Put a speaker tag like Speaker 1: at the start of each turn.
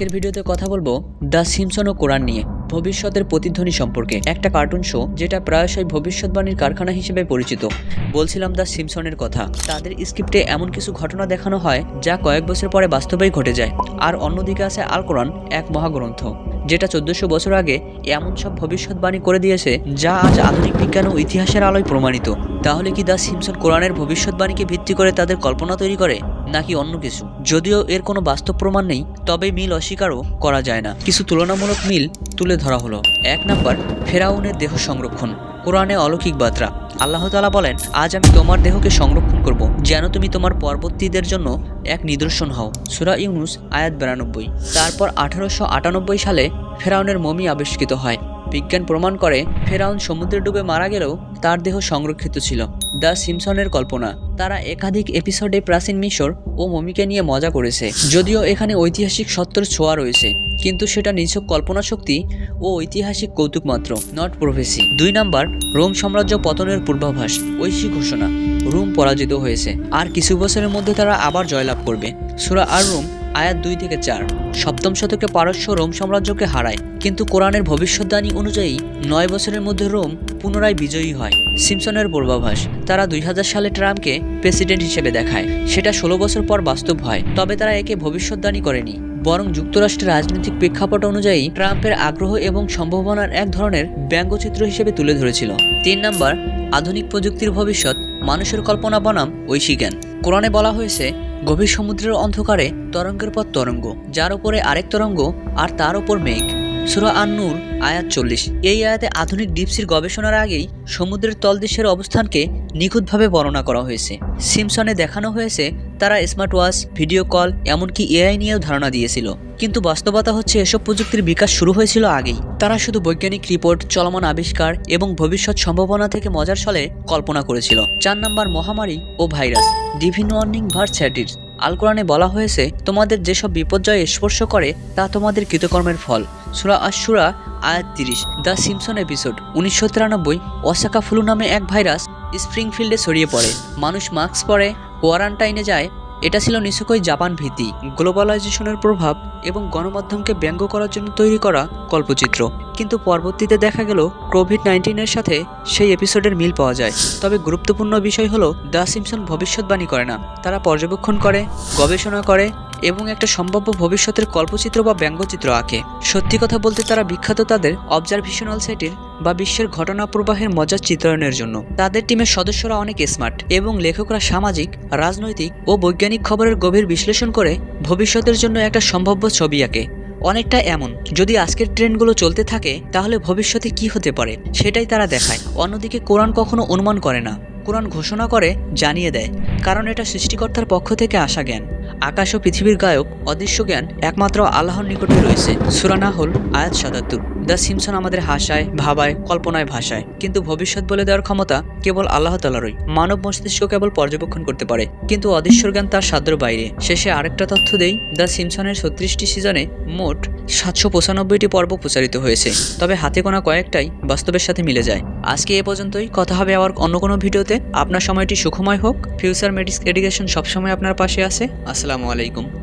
Speaker 1: আজকের ভিডিওতে কথা বলব দ্য সিমসন ও কোরআন নিয়ে, ভবিষ্যতের প্রতিধ্বনি সম্পর্কে। একটা কার্টুন শো যেটা প্রায়শই ভবিষ্যৎবাণীর কারখানা হিসেবে পরিচিত। বলছিলাম দ্য সিমসনের কথা। তাদের স্ক্রিপ্টে এমন কিছু ঘটনা দেখানো হয় যা কয়েক বছর পরে বাস্তবেই ঘটে যায়। আর অন্যদিকে আছে আল কোরআন, এক মহাগ্রন্থ, যেটা চোদ্দশো বছর আগে এমন সব ভবিষ্যৎবাণী করে দিয়েছে যা আজ আধুনিক বিজ্ঞান ও ইতিহাসের আলোয় প্রমাণিত। তাহলে কি দ্য সিমসন কোরআনের ভবিষ্যৎবাণীকে ভিত্তি করে তাদের কল্পনা তৈরি করে? নাকি অন্য কিছু। যদিও এর কোনো বাস্তব প্রমাণ নেই, তবে মিল অস্বীকারও করা যায় না। কিছু তুলনামূলক মিল তুলে ধরা হলো। এক নাম্বার, ফেরাউনের দেহ সংরক্ষণ। কোরআনে অলৌকিক বার্তা। আল্লাহ তালা বলেন, আজ আমি তোমার দেহকে সংরক্ষণ করব, যেন তুমি তোমার পরবর্তীদের জন্য এক নিদর্শন হও। সুরা ইউনুস, আয়াত বিরানব্বই। তারপর আঠারোশো আটানব্বই সালে ফেরাউনের মমি আবিষ্কৃত হয়। বিজ্ঞান প্রমাণ করে, ফেরাউন সমুদ্রে ডুবে মারা গেলেও তার দেহ সংরক্ষিত ছিল। দ্য সিমসনের কল্পনা। তারা একাধিক এপিসোডে প্রাচীন মিশর ও মমিকে নিয়ে মজা করেছে। যদিও এখানে ঐতিহাসিক সত্যের ছোঁয়া রয়েছে, কিন্তু সেটা নিছক কল্পনা শক্তি ও ঐতিহাসিক কৌতুক মাত্র নট প্রফেসি দুই নাম্বার, রোম সাম্রাজ্য পতনের পূর্বাভাস, ঐশী ঘোষণা। রোম পরাজিত হয়েছে। আর কিছু বছরের মধ্যে তারা আবার জয়লাভ করবে। সুরা আর রোম আয়াত দুই থেকে চার। সপ্তম শতকে পারস্য রোম সাম্রাজ্যকে হারায়, কিন্তু কোরআনের ভবিষ্যৎবাণী অনুযায়ী নয় বছরের মধ্যে রোম পুনরায় বিজয়ী হয়। সিমসনের পূর্বাভাস, তারা দুই হাজার সালে ট্রাম্পকে প্রেসিডেন্ট হিসেবে দেখায়। সেটা ষোলো বছর পর বাস্তব হয়, তবে তারা একে ভবিষ্যৎবাণী করেনি। বরং যুক্তরাষ্ট্রের রাজনৈতিক প্রেক্ষাপট অনুযায়ী ট্রাম্পের আগ্রহ এবং সম্ভাবনার এক ধরনের ব্যঙ্গচিত্র হিসেবে তুলে ধরেছিল। তিন নম্বর, আধুনিক প্রযুক্তির ভবিষ্যৎ, মানুষের কল্পনা বনাম ঐশী জ্ঞান। কোরআনে বলা হয়েছে গভীর সমুদ্রের অন্ধকারে তরঙ্গের পর তরঙ্গ, যার উপরে আরেক তরঙ্গ আর তার উপর মেঘ। সুরা আন নূর আয়াত চল্লিশ। এই আয়াতে আধুনিক ডিপসির গবেষণার আগেই সমুদ্রের তলদেশের অবস্থানকে নিখুঁতভাবে বর্ণনা করা হয়েছে। সিমসনে দেখানো হয়েছে তারা স্মার্ট ওয়াচ ভিডিও কল, এমনকি এআই নিয়েও ধারণা দিয়েছিল। কিন্তু বাস্তবতা হচ্ছে এসব প্রযুক্তির বিকাশ শুরু হয়েছিল আগেই। তারা শুধু বৈজ্ঞানিক রিপোর্ট, চলমান আবিষ্কার এবং ভবিষ্যৎ সম্ভাবনা থেকে মজার ছলে কল্পনা করেছিল। চার নাম্বার মহামারী ও ভাইরাস ডিভিন ওয়ার্নিং ভার্স স্যাটির আল কোরআনে বলা হয়েছে, তোমাদের যেসব বিপর্যয় স্পর্শ করে, তা তোমাদের কৃতকর্মের ফল। সুরা আশুরা আয়াত তিরিশ, দ্য সিমসন এপিসোড, উনিশশো তিরানব্বই, ওয়াসাকা ফ্লু নামে এক ভাইরাস স্প্রিংফিল্ডে ছড়িয়ে পড়ে। মানুষ মাস্ক পরে কোয়ারান্টাইনে যায়, এটা ছিল নিছকই জাপান ভীতি, গ্লোবালাইজেশনের প্রভাব এবং গণমাধ্যমকে ব্যঙ্গ করার জন্য তৈরি করা কল্পচিত্র। কিন্তু পরবর্তীতে দেখা গেল কোভিড নাইন্টিনের সাথে সেই এপিসোডের মিল পাওয়া যায়। তবে গুরুত্বপূর্ণ বিষয় হলো, দ্য সিমসন ভবিষ্যৎবাণী করে না। তারা পর্যবেক্ষণ করে, গবেষণা করে এবং একটা সম্ভাব্য ভবিষ্যতের কল্পচিত্র বা ব্যঙ্গচিত্র আঁকে। সত্যি কথা বলতে তারা বিখ্যাত তাদের অবজারভেশনাল সেটের বা বিশ্বের ঘটনা প্রবাহের মজার চিত্রায়নের জন্য। তাদের টিমের সদস্যরা অনেক স্মার্ট এবং লেখকরা সামাজিক, রাজনৈতিক ও বৈজ্ঞানিক খবরের গভীর বিশ্লেষণ করে ভবিষ্যতের জন্য একটা সম্ভাব্য ছবি আঁকে। অনেকটা এমন, যদি আজকের ট্রেন্ডগুলো চলতে থাকে, তাহলে ভবিষ্যতে কি হতে পারে, সেটাই তারা দেখায়। অন্যদিকে কোরআন কখনো অনুমান করে না। কোরআন ঘোষণা করে, জানিয়ে দেয়, কারণ এটা সৃষ্টিকর্তার পক্ষ থেকে আসা জ্ঞান। আকাশ ও পৃথিবীর গায়ক, অদৃশ্য জ্ঞান একমাত্র আল্লাহর নিকটে রয়েছে। সুরানা হল আয়াত সাতাত্তর। দ্য সিমসন আমাদের হাসায়, ভাবায়, কল্পনায় ভাষায় কিন্তু ভবিষ্যৎ বলে দেওয়ার ক্ষমতা কেবল আল্লাহ তালারই মানব মস্তিষ্ক কেবল পর্যবেক্ষণ করতে পারে। কিন্তু অদৃশ্য জ্ঞান তার সাদ্র বাইরে। শেষে আরেকটা তথ্য দেই, দ্য সিমসনের ছত্রিশটি সিজনে মোট সাতশো পঁচানব্বইটি পর্ব প্রচারিত হয়েছে, তবে হাতে গোনা কয়েকটাই বাস্তবের সাথে মিলে যায়। আজকে এ পর্যন্তই, কথা হবে আবার অন্য কোনো ভিডিওতে। আপনার সময়টি সুখময় হোক। ফিউচার মেডিস এডুকেশন সবসময় আপনার পাশে আছে। আসসালামু আলাইকুম।